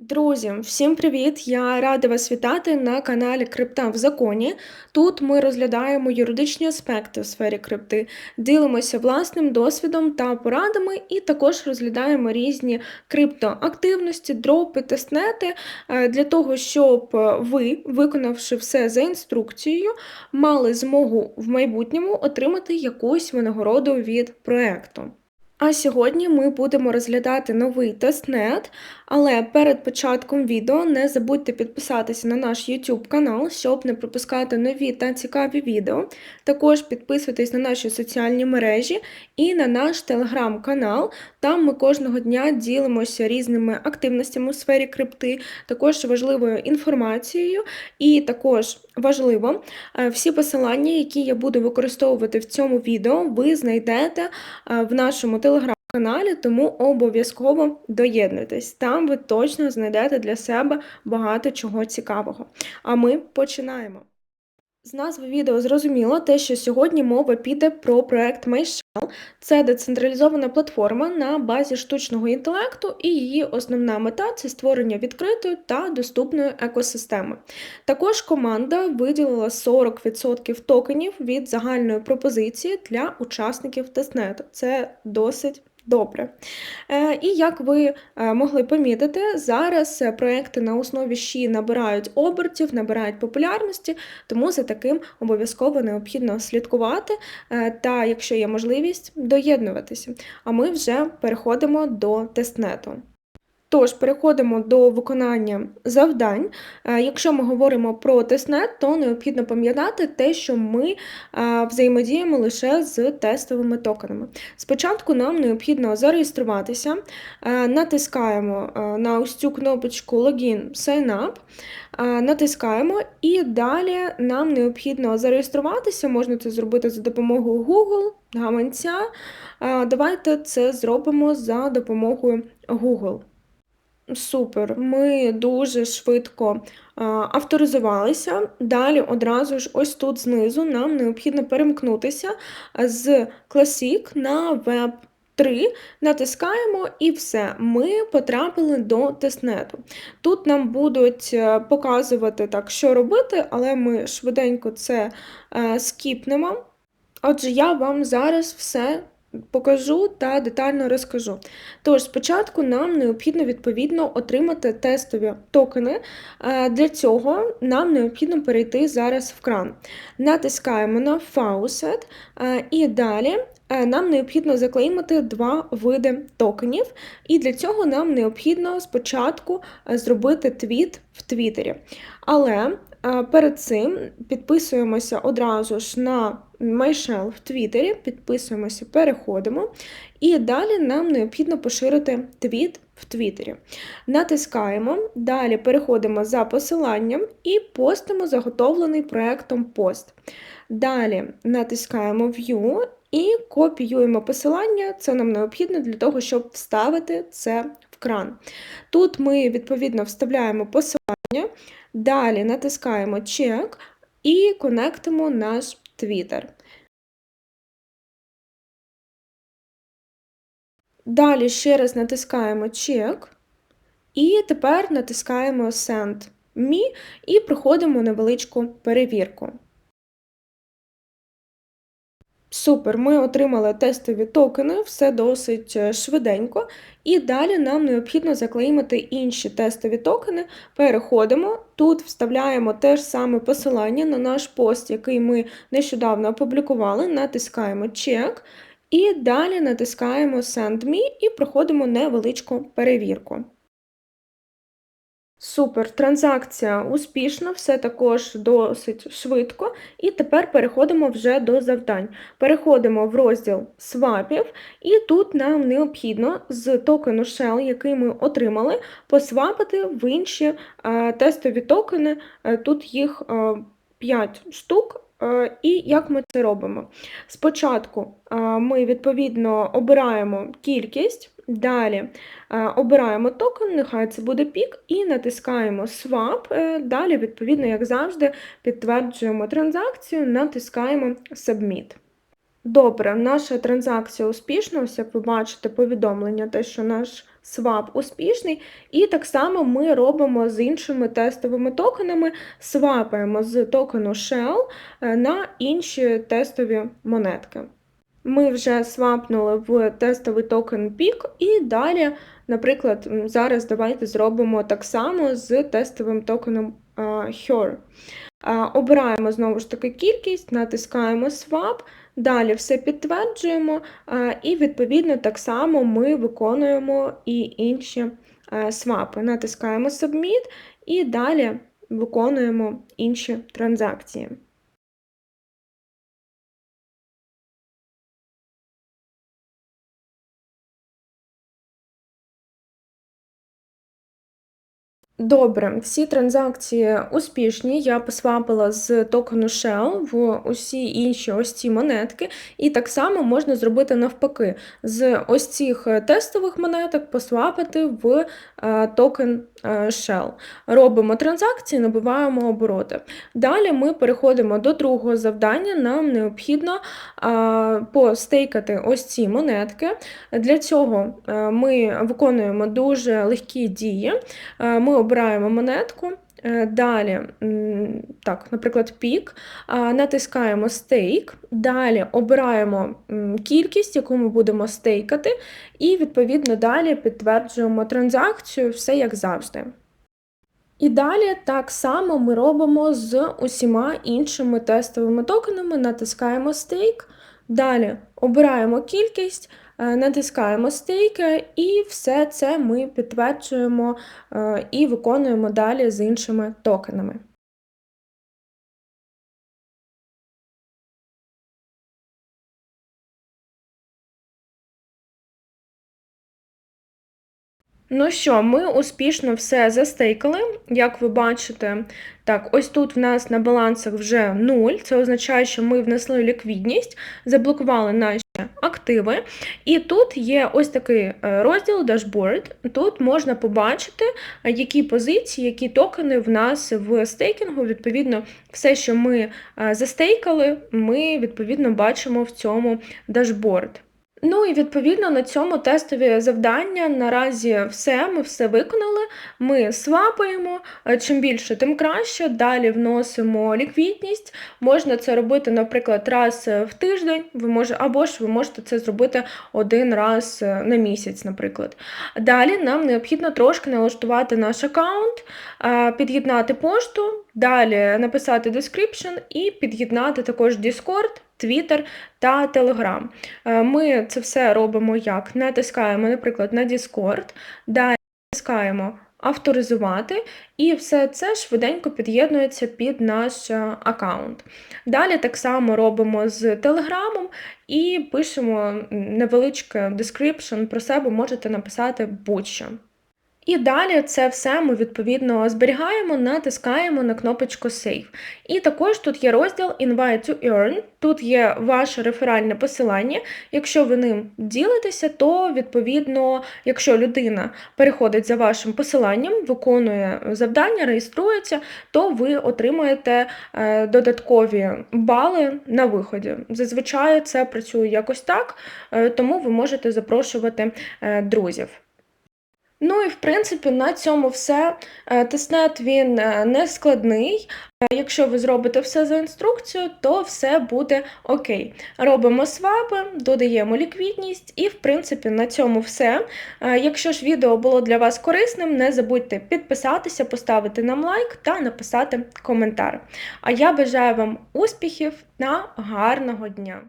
Друзі, всім привіт! Я рада вас вітати на каналі Крипта в законі. Тут ми розглядаємо юридичні аспекти в сфері крипти, ділимося власним досвідом та порадами, і також розглядаємо різні криптоактивності, дропи, тестнети е, для того, щоб ви, виконавши все за інструкцією, мали змогу в майбутньому отримати якусь винагороду від проекту. А сьогодні ми будемо розглядати новий тестнет, але перед початком відео не забудьте підписатися на наш YouTube канал, щоб не пропускати нові та цікаві відео. Також підписуйтесь на наші соціальні мережі і на наш телеграм-канал. Там ми кожного дня ділимося різними активностями у сфері крипти, також важливою інформацією, і також важливо, е, всі посилання, які я буду використовувати в цьому відео, ви знайдете е, в нашому телеграм-каналі, тому обов'язково доєднуйтесь. Там ви точно знайдете для себе багато чого цікавого. А ми починаємо. З назви відео зрозуміло те, що сьогодні мова піде про проект MyShell. Це децентралізована платформа на базі штучного інтелекту, і її основна мета це створення відкритої та доступної екосистеми. Також команда виділила 40% токенів від загальної пропозиції для учасників тестнету. Це досить Добре. Е, І як ви е, могли помітити, зараз е, проекти на основі щі набирають обертів, набирають популярності, тому за таким обов'язково необхідно слідкувати та, якщо є можливість, доєднуватися. А ми вже переходимо до тестнету. Тож, переходимо до виконання завдань. Е, якщо ми говоримо про тестнет, то необхідно пам'ятати те, що ми е, взаємодіємо лише з тестовими токенами. Спочатку нам необхідно зареєструватися, е, натискаємо на ось цю кнопочку Login Sign Up, натискаємо, і далі нам необхідно зареєструватися, можна це зробити за допомогою Google, гаманця. Давайте це зробимо за допомогою Google. Супер, ми дуже швидко авторизувалися. Далі одразу ж ось тут знизу нам необхідно перемкнутися з Classic на Web 3, натискаємо і все. Ми потрапили до тестнету. Тут нам будуть е, показувати, так, що робити, але ми швиденько це е, скіпнемо. Отже, я вам зараз все покажу та детально розкажу. Тож, спочатку нам необхідно відповідно отримати тестові токени. Е, для цього нам необхідно перейти зараз в кран. Натискаємо на Faucet е, і далі. Е, нам необхідно заклеймити два види токенів, і для цього нам необхідно спочатку зробити твіт в Твіттері. Але Перед цим підписуємося одразу ж на MyShell в Твіттері, підписуємося, переходимо, і далі нам необхідно поширити твіт в Твіттері. Натискаємо, далі переходимо за посиланням і постимо заготовлений проєктом пост. Далі натискаємо View і копіюємо посилання, це нам необхідно для того, щоб вставити це в кран. Тут ми, відповідно, вставляємо посилання. Далі натискаємо чек і конектимо наш Twitter. Далі ще раз натискаємо чек. І тепер натискаємо Send Me і проходимо невеличку перевірку. Супер, ми отримали тестові токени, все досить е, швиденько. І далі нам необхідно заклеймити інші тестові токени. Переходимо, тут вставляємо те ж саме посилання на наш пост, який ми нещодавно опублікували, натискаємо чек. І далі натискаємо Send Me і проходимо невеличку перевірку. Супер, транзакція успішна, все також досить швидко. І тепер переходимо вже до завдань. Переходимо в розділ свапів, і тут нам необхідно з токену Shell, який ми отримали, посвапити в інші е, тестові токени. Е, тут їх е, 5 штук. Е, і як ми це робимо? Спочатку е, ми відповідно обираємо кількість. Далі е, обираємо токен, нехай це буде пік, і натискаємо Swap. Далі, відповідно, як завжди, підтверджуємо транзакцію, натискаємо Submit. Добре, наша транзакція успішна, ось як ви бачите, повідомлення, те, що наш свап успішний. І так само ми робимо з іншими тестовими токенами, свапаємо з токену Shell е, на інші тестові монетки. Ми вже свапнули в тестовий токен PIC і далі, наприклад, зараз давайте зробимо так само з тестовим токеном HER. Обираємо знову ж таки кількість, натискаємо Swap, далі все підтверджуємо, і, відповідно, так само ми виконуємо і інші свапи. Натискаємо Submit і далі виконуємо інші транзакції. Добре, всі транзакції успішні. Я посвапила з токену Shell в усі інші ось ці монетки, і так само можна зробити навпаки. З ось цих тестових монеток посвапити в е, токен е, Shell. Робимо транзакції, набиваємо обороти. Далі ми переходимо до другого завдання. Нам необхідно постейкати ось ці монетки. Для цього е, ми виконуємо дуже легкі дії. Ми обираємо монетку. Е, далі, так, наприклад, пік, натискаємо стейк, далі обираємо кількість, яку ми будемо стейкати, і, відповідно, далі підтверджуємо транзакцію, все як завжди. І далі так само ми робимо з усіма іншими тестовими токенами, натискаємо стейк, далі обираємо кількість. Е, натискаємо стейки, і все це ми підтверджуємо е, і виконуємо далі з іншими токенами. Ну що, ми успішно все застейкали. Як ви бачите, так, ось тут в нас на балансах вже 0. Це означає, що ми внесли ліквідність, заблокували наші активи. І тут є ось такий е, розділ дашборд. Тут можна побачити, е, які позиції, які токени в нас в стейкінгу. Відповідно, все, що ми е, застейкали, ми відповідно бачимо в цьому дашборд. Ну і відповідно на цьому тестові завдання наразі все, ми все виконали. Ми свапаємо, е, чим більше, тим краще. Далі вносимо ліквідність. Можна це робити, наприклад, раз в тиждень, ви може, або ж ви можете це зробити один раз е, на місяць, наприклад. Далі нам необхідно трошки налаштувати наш аккаунт, е, під'єднати пошту, далі написати description і під'єднати також Discord. Twitter та. Е, ми це все робимо як? Натискаємо, наприклад, на Discord, далі натискаємо авторизувати, і все це швиденько під'єднується під наш е, аккаунт. Далі так само робимо з Телеграмом і пишемо невеличке description про себе, можете написати будь-що. І далі це все ми відповідно зберігаємо, натискаємо на кнопочку Save. І також тут є розділ Invite to Earn. Тут є ваше реферальне посилання. Якщо ви ним ділитеся, то відповідно, якщо людина переходить за вашим посиланням, виконує завдання, реєструється, то ви отримаєте е, додаткові бали на виході. Зазвичай це працює якось так, е, тому ви можете запрошувати е, друзів. Ну і в принципі на цьому все. Е, тестнет він е, не складний. Е, якщо ви зробите все за інструкцією, то все буде окей. Робимо свапи, додаємо ліквідність, і, в принципі, на цьому все. Якщо ж відео було для вас корисним, не забудьте підписатися, поставити нам лайк та написати коментар. А я бажаю вам успіхів та гарного дня!